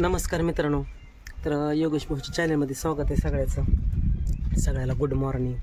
नमस्कार मित्रांनो. तर योगेश भाऊच्या चॅनलमध्ये स्वागत आहे सगळ्याचं. सगळ्याला गुड मॉर्निंग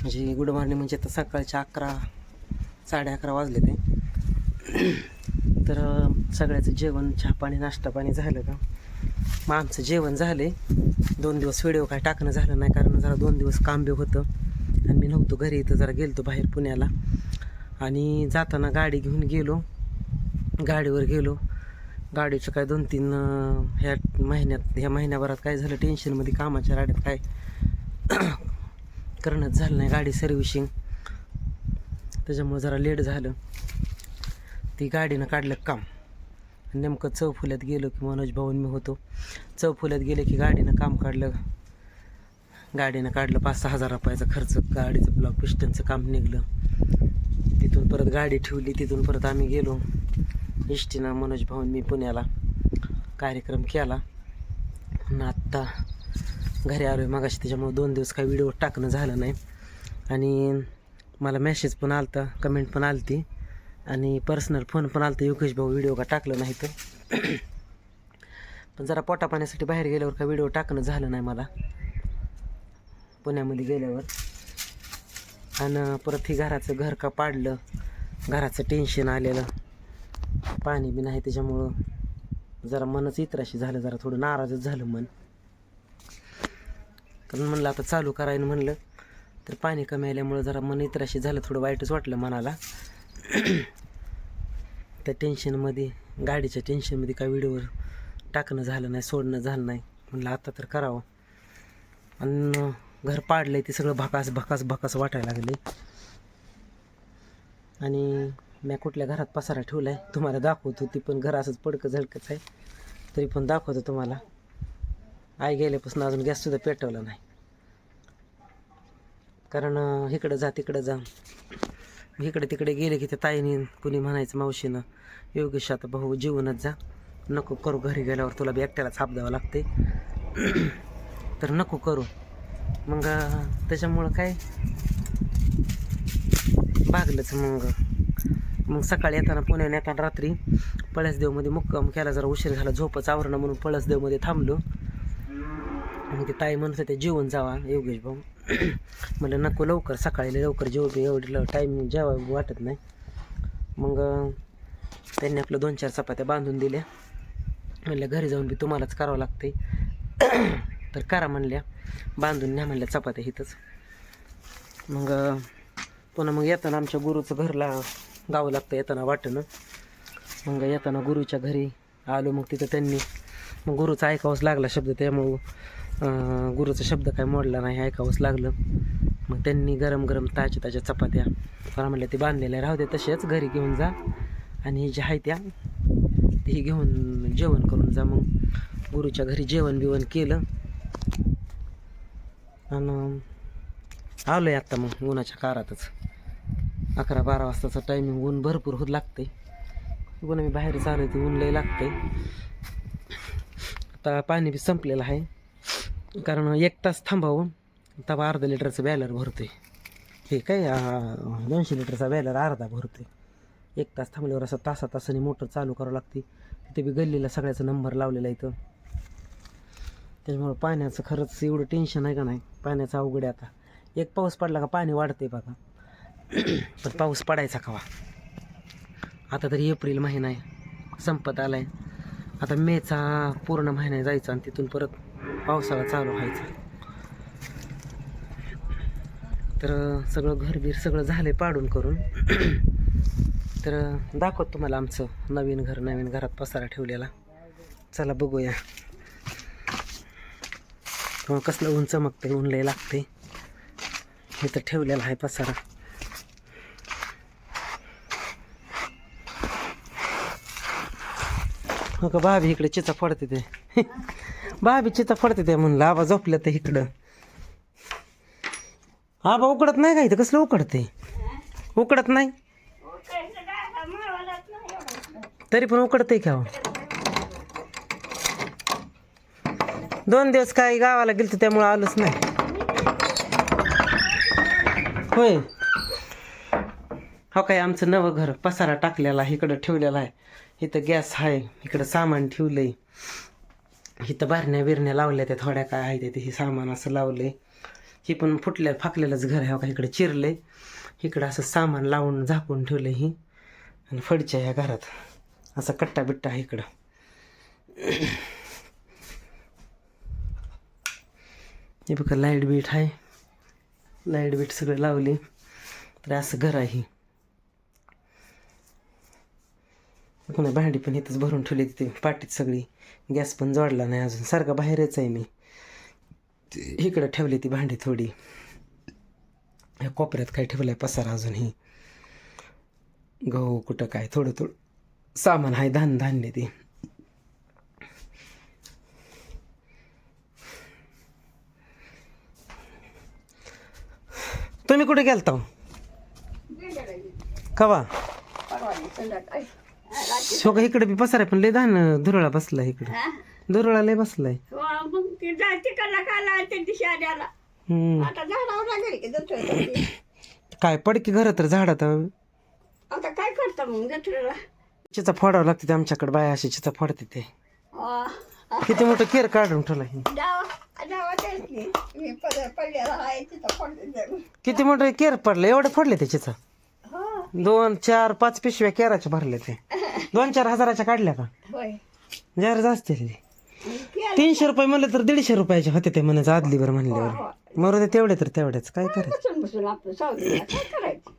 म्हणजे गुड मॉर्निंग म्हणजे आता सकाळच्या अकरा साडे अकरा वाजले ते. तर सगळ्याचं जेवण चहा पाणी नाश्ता पाणी झालं का? मग आमचं जेवण झाले दोन दिवस व्हिडिओ काय टाकणं झालं नाही कारण जरा दोन दिवस काम बी होतं. आणि मी नव्हतो घरी इथं जरा गेलतो बाहेर पुण्याला. आणि जाताना गाडी घेऊन गेलो. गाडीवर गेलो. गाडीचं काय दोन तीन ह्या महिन्यात ह्या महिन्याभरात काय झालं? टेन्शनमध्ये कामाच्या राड्यात काय करणंच झालं नाही. गाडी सर्व्हिशिंग त्याच्यामुळं जरा लेट झालं. ती गाडीनं काढलं काम. नेमकं चौफुल्यात गेलो की मनोज भाऊन मी होतो. चौफुल्यात गेले की गाडीनं काम काढलं. गाडीनं काढलं पाच सहा हजार रुपयाचा खर्च. गाडीचं ब्लॉक पिस्टनचं काम निघलं. तिथून परत गाडी ठेवली. तिथून परत आम्ही गेलो. इष्टीनं मनोज भाऊन मी पुण्याला कार्यक्रम केला. आणि आत्ता घरी आलो आहे मागाशी त्याच्यामुळे दोन दिवस काही व्हिडिओ टाकणं झालं नाही. आणि मला मेसेज पण आलता कमेंट पण आलती. आणि पर्सनल फोन पण आलता योगेश भाऊ व्हिडिओ का टाकलं नाही तर. पण जरा पोटा पाण्यासाठी बाहेर गेल्यावर का व्हिडिओ टाकणं झालं नाही मला. पुण्यामध्ये गेल्यावर. आणि परत ही घराचं घर का पाडलं घराचं टेन्शन आलेलं. पाणी बी नाही त्याच्यामुळं जरा मनच इतराशी झालं जरा थोडं नाराजच झालं मन. कारण म्हणलं आता चालू करायला म्हणलं तर पाणी कमी आल्यामुळं जरा मन इतराशी झालं थोडं वाईटच वाटलं मनाला. त्या टेन्शनमध्ये गाडीच्या टेन्शनमध्ये काय व्हिडिओवर टाकणं झालं नाही सोडणं झालं नाही. म्हणलं आता तर करावं. आणि घर पाडलंय ते सगळं भकास भकास भकास वाटायला लागले आणि मी कुठल्या घरात पसारा ठेवला आहे तुम्हाला दाखवतो ती पण घर असंच पडकं झडकच आहे. तरी पण दाखवतो तुम्हाला. आई गेल्यापासून अजून गॅससुद्धा पेटवला नाही. कारण इकडं जा तिकडं जा. इकडे तिकडे गेले की त्या ताईने कुणी म्हणायचं मावशीनं योगेश आता भाऊ जीवनच जा. नको करू घरी गेल्यावर तुला बी एकट्याला छाप द्यावं लागते तर नको करू. मग त्याच्यामुळं काय? भागलंच मग. मग सकाळी येताना पुण्याने येताना रात्री पळसदेवमध्ये मुक्काम केला जरा उशीर झाला झोपच आवरणं म्हणून पळसदेवमध्ये थांबलो. मग ते ताई म्हणत होते जेवण जावा योगेश भाऊ. म्हणलं नको लवकर सकाळी लवकर जेवतो एवढं टाईम जेवा वाटत नाही. मग त्यांनी आपलं दोन चार चपात्या बांधून दिल्या. म्हणलं घरी जाऊन बी तुम्हालाच करावं लागते तर करा म्हणल्या बांधून न्या म्हणल्या चपात्या इथंच मग पुन्हा मग येताना आमच्या गुरुचं घरला गावं लागतं येताना वाटणं. मग येताना गुरुच्या घरी आलो मग तिथं त्यांनी मग गुरुचा ऐकावंच लागला शब्द त्यामुळं गुरुचा शब्द काय मोडला नाही ऐकावंच लागलं. मग त्यांनी गरम गरम ताज्या ताज्या चपात्या मला म्हटलं ते बांधलेल्या राहू दे तसेच घरी घेऊन जा. आणि हे जे आहे त्या ती घेऊन जेवण करून जा. मग गुरुच्या घरी जेवण बिवण केलं. आणि आलो आहे आत्ता मग उन्हाच्या कारातच. अकरा बारा वाजताचं टायमिंग ऊन भरपूर होत लागते पुन्हा मी बाहेर चालू ते ऊन लय लागते आता पाणी बी संपलेलं आहे. कारण एक तास थांबावं तबा अर्धा लिटरचं बॅलर भरतोय. हे काय दोनशे लिटरचा बॅलर अर्धा भरतोय. एक तास थांबल्यावर असं तासा तासाने मोटर चालू करावं लागते तिथे बी गल्लीला सगळ्याचा नंबर लावलेला आहे इथं. त्याच्यामुळं पाण्याचं खरंच एवढं टेन्शन आहे का नाही? पाण्याचं अवघड आहे आता. एक पाऊस पडला का पाणी वाढते बघा. पण पाऊस पडायचा कवा? आता तरी एप्रिल महिना आहे. संपत आला आहे आता मेचा पूर्ण महिना जायचा आणि तिथून परत पावसाळा चालू व्हायचा. तर सगळं घरबीर सगळं झालं पाडून करून. तर दाखवत तुम्हाला आमचं नवीन घर नवीन घरात पसारा ठेवलेला. चला बघूया. कसलं ऊन चमकते ऊन लय लागते हे तर ठेवलेलं आहे पसारा. हो का भाभी इकडे चिचा फोडते ते. भाभी चिचा फोडते ते म्हणलं आबा झोपल्या तर इकडं. आबा उकडत नाही का इथं? कसलं उकडते? उकडत नाही? तरी पण उकडते का हो? दोन दिवस काही गावाला गेलतो त्यामुळं आलोच नाही. होय. हो काय आमचं नवं घर पसारा टाकलेला आहे इकडं ठेवलेला आहे. इथं गॅस आहे इकडं सामान ठेवलंय. इथं बारण्या बिरण्या लावल्या त्या थोड्या काय आहे ते हे सामान असं लावलंय. ही पण फुटल्या फाकलेलंच घर आहे हो का इकडे चिरलंय. इकडं असं सामान लावून झाकून ठेवलं ही. आणि फडच्या ह्या घरात. असा कट्टा बिट्टा आहे इकडं. हे बघा लाइट बीट आहे लाइट बीट सगळं लावली तर असं घर आहे पुन्हा भांडी पण इथंच भरून ठेवली तिथे पाटीत सगळी. गॅस पण जोडला नाही अजून. सारखं बाहेरच आहे मी. इकडं ठेवली ती भांडी थोडी. ह्या कोपऱ्यात काय ठेवलं आहे पसारा अजून ही. गहू कुठं काय थोडं थोडं सामान आहे धान धान्य ते. तुम्ही कुठे गेलता? हो? शोका इकडे बी पसार पण लय धान धुरळा बसलाय इकडे. धुरळा लय बसलाय. मग ती जायची कला काला त्या दिवशी आल्याला हम्म. आता झाडावर लागेल की काय पडकी घर तर झाडात आता. काय करता मग जत्रेला चिचा फोडावं लागते ते आमच्याकडे बाया अशी चिचा फोडते ते. किती मोठं केर काढून ठेवला हे. जावा जावा तेच की. मी पड- पडलेला आहे तिथं किती मोठं केर पडलं एवढं फोडले ते चिचा. हो दोन चार पाच पिशव्या केराच्या भरल्या ते दोन चार हजाराच्या काढल्या का? होय. जरा जास्त आहे ते. तीनशे रुपये म्हणलं तर दीडशे रुपयाचे होते ते म्हणायचं आदलीवर म्हणल्यावर. मरू दे तेवढे तर तेवढेच. काय करायचं? बसून बसून आपलं सावलीला काय करायचं?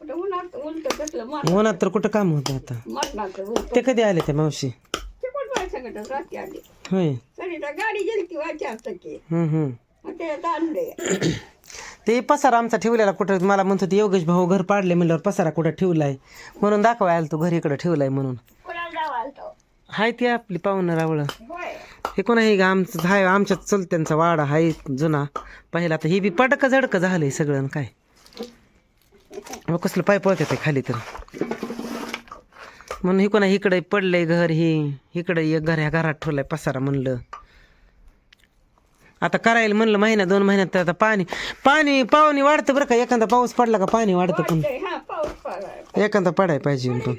कुठं उन्हात उलट कसलं मर उन्हात तर कुठं काम होतं आता? मरणाचं उलट. ते कधी आले ते मावशी? ते कोण बाय सगळं रात्री आली. होय. गाडी गेली वाचार की हम्म हम्म. मग ते ते पसारा आमचा ठेवलेला कुठं? मला म्हणत होती योगेश भाऊ घर पाडले म्हणल्यावर पसारा कुठं ठेवलाय? म्हणून दाखवाय आला तू घरी इकडं ठेवलाय म्हणून. कोणाला जावा आलतो? हाय ती आपली पाहुणं रावळ. हे कोण आहे? का आमचं हाय आमच्या चुलत्यांचा वाडा हाय जुना. पहिला तर ही बी पडकं झडकं झालंय सगळं आणि काय. अहो, कसलं पाय पळते ते खाली तर. म्हणून ही कोणा इकडे पडलंय घर ही. इकडे एक घर ह्या घरात ठेवलंय पसारा म्हणलं. आता करायला म्हणलं महिना दोन महिन्यात तर आता पाणी पाणी पाहुणे वाढतं बरं का. एखादा पाऊस पडला का पाणी वाढतं पण. एखादा पडाय पाहिजे पण.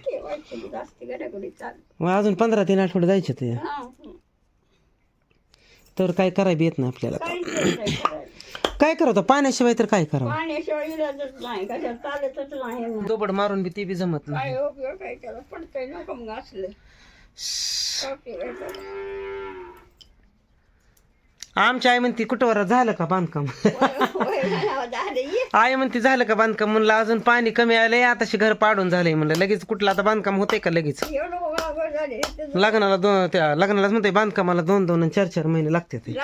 अजून पंधरा तीन आठवडे जायचे ते. तर काय करायला येत नाही आपल्याला. काय करावं पाण्याशिवाय तर काय करावं? पाण्याशिवाय. दोबड मारून बी ते बी जमत नाही काय उपयोग काय त्याला पडतंय नको मग असलं काय उपयोग आहे त्याला? आमची आई म्हणती कुठवर झालं का बांधकाम. आई म्हणती झालं का बांधकाम? म्हणलं अजून पाणी कमी आलंय आताशी घर पाडून झालंय. म्हणलं लगेच कुठलं आता बांधकाम होतंय का लगेच? लग्नाला दोन त्या लग्नालाच म्हणते बांधकामाला दोन दोन आणि चार चार महिने लागते ते.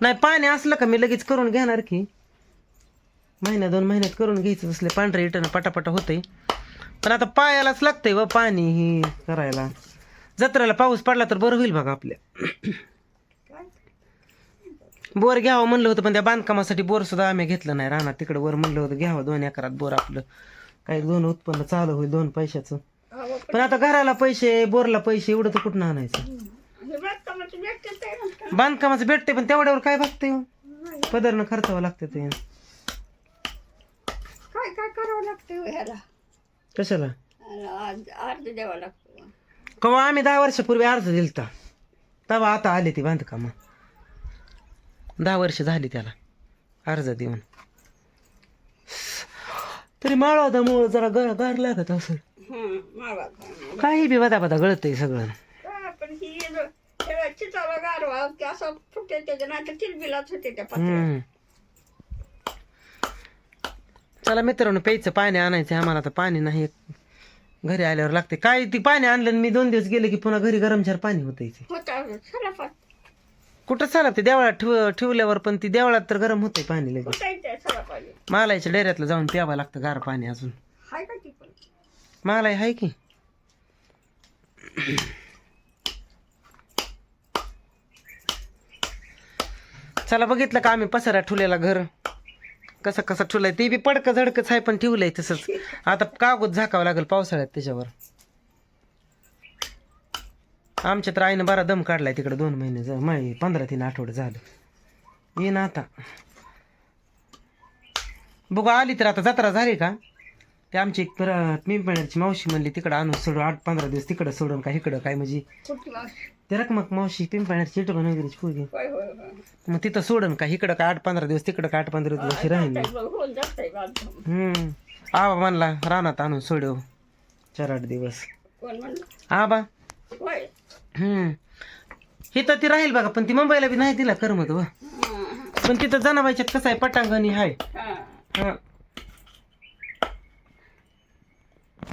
नाही पाणी असलं का मी लगेच करून घेणार की? महिन्या दोन महिन्यात करून घ्यायचं असले पांढरे इटन पटापटा होतंय. पण आता पायालाच लागतंय व पाणी ही करायला. जत्रेला पाऊस पडला तर बरं होईल बघा आपल्या. बोर घ्यावं म्हणलं होतं पण त्या बांधकामासाठी बोर सुद्धा आम्ही घेतलं नाही. राहणार तिकडे वर म्हणलं होतं घ्यावं दोन एकरात बोर आपलं. काही दोन उत्पन्न चालू होईल दोन पैशाचं. पण आता घराला पैसे बोरला पैसे एवढं तर कुठं आणायचं? हे. बांधकामाचं भेटते पण तेवढ्यावर काय बघते पदरनं खर्चावं लागतं ते. काय काय करावं लागतं हो ह्याला? कशाला? द्यावा लागतो. कवा आम्ही दहा वर्षापूर्वी अर्ज दिलता तेव्हा आता आली ती बांधकामं. दहा वर्ष झाली त्याला. अर्ज देऊन. तरी माळवा जरा ग गार लागत असं काही बी बदा बदा गळतंय सगळं. तर हम्म. चला मित्रांनो प्यायचं पाणी आणायचं आम्हाला आता पाणी नाही. घरी आल्यावर लागते काय ती पाणी आणलं आणि मी दोन दिवस गेले की पुन्हा घरी गरमचार पाणी होतं इथे होता कुठं चालत ते देवळात ठेव ठेवल्यावर पण ती देवळात तर गरम होतंय पाणी लगेच मालायच्या डेऱ्यातलं जाऊन प्यावं लागतं गार पाणी अजून. हाय का ती पण? मालाय आहे की. चला बघितलं का आम्ही पसारा ठेवलेला घर? कसं कसं ठेवलंय ते बी पडकं झडकच आहे पण ठेवलंय तसंच. आता कागद झाकावं लागेल पावसाळ्यात त्याच्यावर. आमच्या तर आईनं बरा दम काढलाय तिकडे दोन महिने जा माही पंधरा तीन आठवडे झालं. ये ना आता. बघू आली तर आता जत्रा झाली का? ते आमची एक पिंपण्याची मावशी म्हणली तिकडं आणून सोडून आठ पंधरा दिवस तिकडं सोडून का इकडं काय म्हणजे? ते रकमक मावशी पिंपण्याची चिटकून वगैरे मग तिथं सोडून का इकडं का आठ पंधरा दिवस तिकडं का आठ पंधरा दिवस राहील? हम्म. आबा म्हणला रानात आणून सोडव. चार आठ दिवस. आबा होय. हम्म. इथं ती राहील बघा पण ती मुंबईला बी नाही तिला करमत व. हां पण तिथं जनाबाईच्यात कसं आहे पटांगणी आहे हां. हा.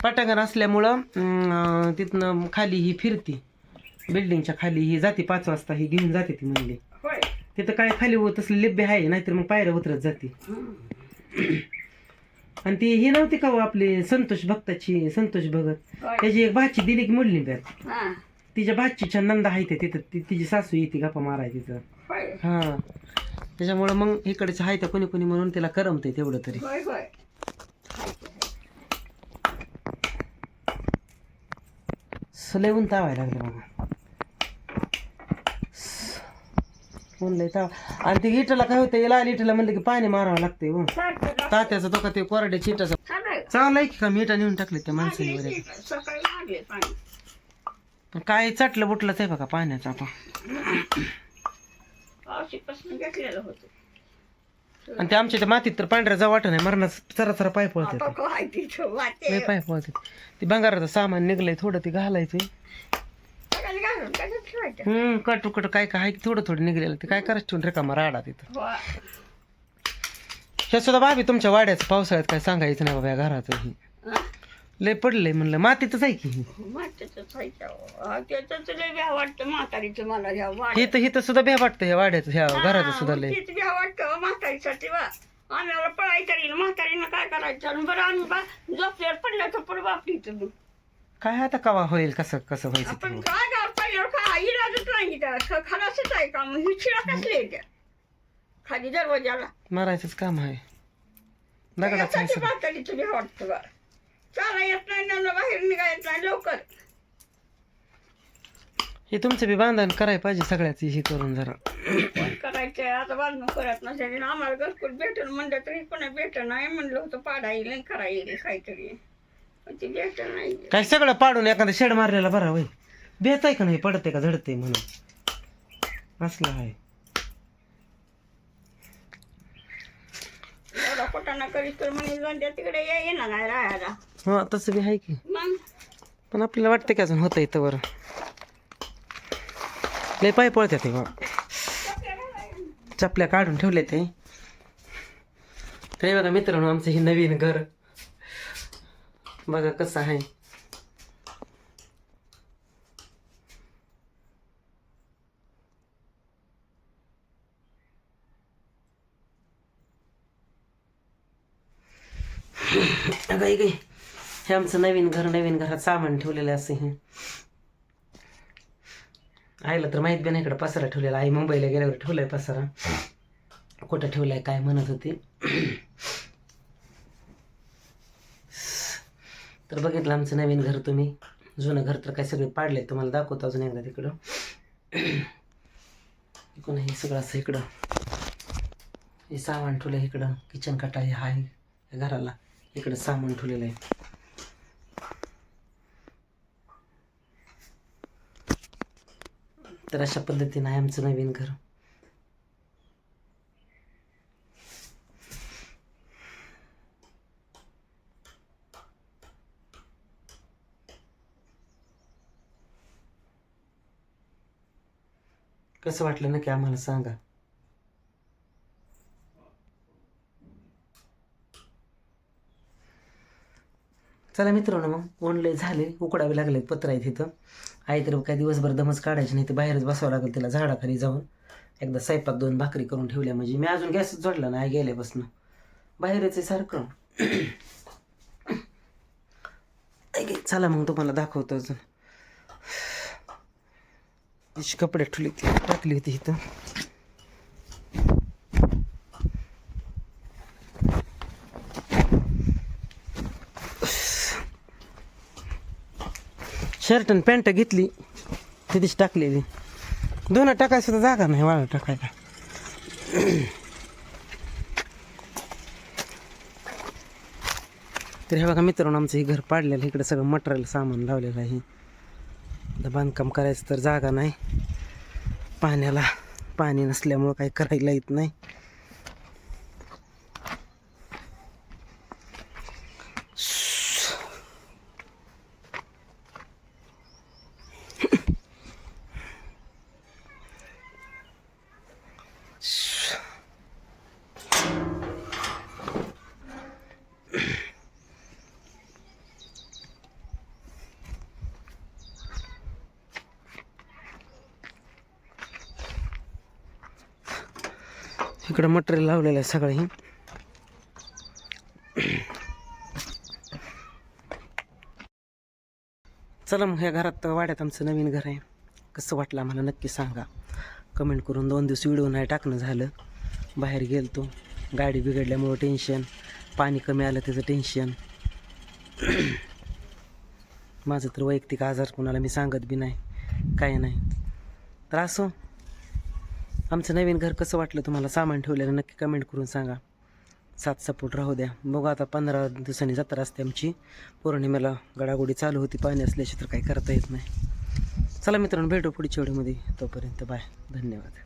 पटांगण असल्यामुळं अं, तिथनं खाली ही फिरती. बिल्डिंगच्या खाली ही जाते पाच वाजता ही घेऊन जाते ती म्हणली होय. तिथं काय खाली होत असलं लिब्बे आहे नाहीतर मग पायऱ्या उतरत जाते. आणि ती ही नव्हती का हो आपली संतोष भक्ताची संतोष भगत? होय. त्याची एक भाची दिली की मुडली हां. तिच्या भाचीच्या नंदा आहे ते तिथं ती तिची सासू येते गप्पा माराय तिथं. होय. हा. त्याच्यामुळं मग इकडचे आहे त्या कोणी कोणी म्हणून तिला करमते तेवढं तरी. होय होय. लय ऊन तावायला लागले बघा आणि ते इटला काय होतं लाल इटला म्हणलं की पाणी मारावं लागते हो. तात्याचं तो का ते कोरड्या चिटाचं. चांगलं आहे की का मिठा नेऊन टाकले त्या माणसाने आहे. वगैरे? सकाळी लागले पाणी पण काय चटलं बुटलंच आहे बघा पाण्याचं आता. पावशीपासून घेतलेलं होतं आणि ते आमच्या त्या मातीत तर पांढऱ्या जा वाटत नाही मरणाच चरा चरा पाय आता पळतात काय तिथं वाटे. लय पाय पळतात ते बंगाराचं सामान निघलंय थोडं ते घालायचंय. घालून ठेवायचं हम्म कटू कटू काय काय थोडं थोडं निघलेलं ते. काय करायचं ठेवून रिकामा राडा तिथं. हो. हे सुद्धा भाभी तुमच्या वाड्याचं पावसाळ्यात काय सांगायचं नाही बाबा या घराचं ही. हा? लय पडलंय म्हणलं. मातीतच आहे की ही. लय भ्या वाटतं म्हातारीचं मला वाड्यात. हे तर सुद्धा भ्या वाटतं ह्या वाड्याचं ह्या घराचं हा, सुद्धा लय. तीच भ्या वाटतं म्हातारीसाठी बा आम्हाला पळायचं येईल म्हातारीनं काय करायचं? आणि बरं आम्ही बा झोपल्यावर पडलं तर बापली तुम्ही काय आता कवा होईल? कसं कसं व्हायचं आपण. काय गाव पडल्यावर काय इलाजच नाही त्या ख- खलासच आहे का मग ही शिळा कसली आहे त्या खाली दरवाजाला मारायचंच काम आहे दगडाचं सगळं वाटतं बा चाला येत नाही बाहेर निघा येत नाही लवकर हे तुमचं बी बांधण करायला पाहिजे सगळ्याच हे करून जरा पण करायचंय आता बांधणं करत नसेल आम्हाला घरकुल भेटेल म्हणलं तरी कोणा भेट नाही म्हणलं होतं पाडा येईल आणि करा येईल काहीतरी पण ती भेट नाही काय सगळं पाडून एखादा शेड मारलेला बरा वय बेच आहे का नाही? पडते का? झडते म्हणून. असलं आहे. करीस तर म्हणे तिकडे ये येणार नाही राहायला. हा तसं बी आहे की. मग? पण आपल्याला वाटतं की अजून होतं इथं बरं. लय पाय पळतात ते बा चपल्या काढून ठेवले ते ते बघा मित्रांनो आमचं हे नवीन घर. बघा कसं आहे. अगं हे. आमचं नवीन घर नवीन घरात सामान ठेवलेलं असं हे. आईला तर माहीत बी नाही इकडे पसारा ठेवलेला. आई मुंबईला गेल्यावर ठेवलाय पसारा. कुठं ठेवलाय काय म्हणत होती. तर बघितलं आमचं नवीन घर तुम्ही. जुनं घर तर काय सगळे पाडले तुम्हाला दाखवतो अजून एकदा तिकडं. इकडून हे सगळं असं इकडं. हे सामान ठेवलं इकडं. किचन कटा हे आहे या घराला. इकडं सामान ठेवलेलं आहे तर अशा पद्धतीनं आहे आमचं नवीन घर. कसं वाटलं नक्की आम्हाला सांगा. चला मित्रांनो मग ओणले झाले उकडावे लागले पत्र आहे तिथं आई तर काय दिवसभर दमच काढायची नाही ते बाहेरच बसावं लागेल तिला झाडाखाली जाऊन. एकदा स्वयंपाक दोन भाकरी करून ठेवल्या म्हणजे. मी अजून गॅसच जोडला नाही गेल्यापासून. बाहेरच आहे सारखं. चला मग तुम्हाला दाखवतो अजून. कपडे ठुले ती टाकली होती इथं. शर्ट आणि पॅन्ट घेतली तिथेच टाकलेली. दोन टाकायला सुद्धा जागा नाही वाळा टाकायला. तर हे बघा मित्रांनो आमचं हे घर पाडलेलं इकडे सगळं मटेरियल सामान लावलेलं आहे. आता बांधकाम करायचं तर जागा नाही. पाण्याला पाणी नसल्यामुळं काही करायला येत नाही. इकडं मटेरियल लावलेलं आहे सगळं हे. चला मग ह्या घरात वाड्यात आमचं नवीन घर आहे. कसं वाटलं आम्हाला नक्की सांगा. कमेंट करून दोन दिवस व्हिडिओ नाही टाकणं झालं. बाहेर गेलतो. गाडी बिघडल्यामुळं टेन्शन पाणी कमी आलं त्याचं टेन्शन माझं तर वैयक्तिक आजार कोणाला मी सांगत बी नाही. काय नाही. तर असो. आमचं नवीन घर कसं वाटलं तुम्हाला? सामान ठेवलेलं नक्की कमेंट करून सांगा. सात सपोर्ट राहू द्या. बघू आता पंधरा दिवसांनी जत्रा असते आमची. पौर्णिमेला गडागोडी चालू होती पाणी असल्याशी तर काही करता येत नाही. चला मित्रांनो भेटू पुढच्या वेळेमध्ये तोपर्यंत बाय धन्यवाद.